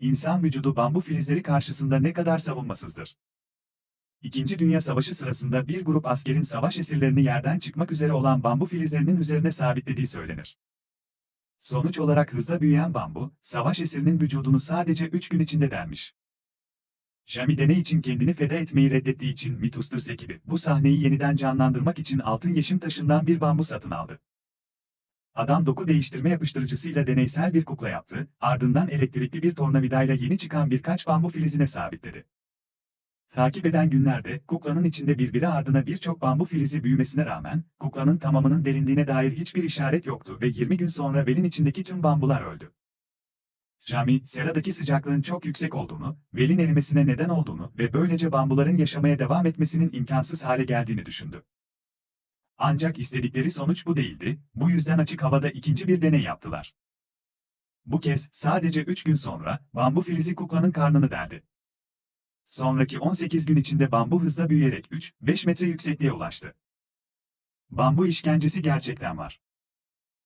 insan vücudu bambu filizleri karşısında ne kadar savunmasızdır. İkinci Dünya Savaşı sırasında bir grup askerin savaş esirlerini yerden çıkmak üzere olan bambu filizlerinin üzerine sabitlediği söylenir. Sonuç olarak hızla büyüyen bambu, savaş esirinin vücudunu sadece 3 gün içinde delmiş. Jami deney için kendini feda etmeyi reddettiği için Mythbusters ekibi bu sahneyi yeniden canlandırmak için altın yeşim taşından bir bambu satın aldı. Adam doku değiştirme yapıştırıcısıyla deneysel bir kukla yaptı, ardından elektrikli bir tornavidayla yeni çıkan birkaç bambu filizine sabitledi. Takip eden günlerde, kuklanın içinde birbiri ardına birçok bambu filizi büyümesine rağmen, kuklanın tamamının delindiğine dair hiçbir işaret yoktu ve 20 gün sonra velin içindeki tüm bambular öldü. Jami, seradaki sıcaklığın çok yüksek olduğunu, velin erimesine neden olduğunu ve böylece bambuların yaşamaya devam etmesinin imkansız hale geldiğini düşündü. Ancak istedikleri sonuç bu değildi, bu yüzden açık havada ikinci bir deney yaptılar. Bu kez sadece 3 gün sonra bambu filizi kuklanın karnını deldi. Sonraki 18 gün içinde bambu hızla büyüyerek 3-5 metre yüksekliğe ulaştı. Bambu işkencesi gerçekten var.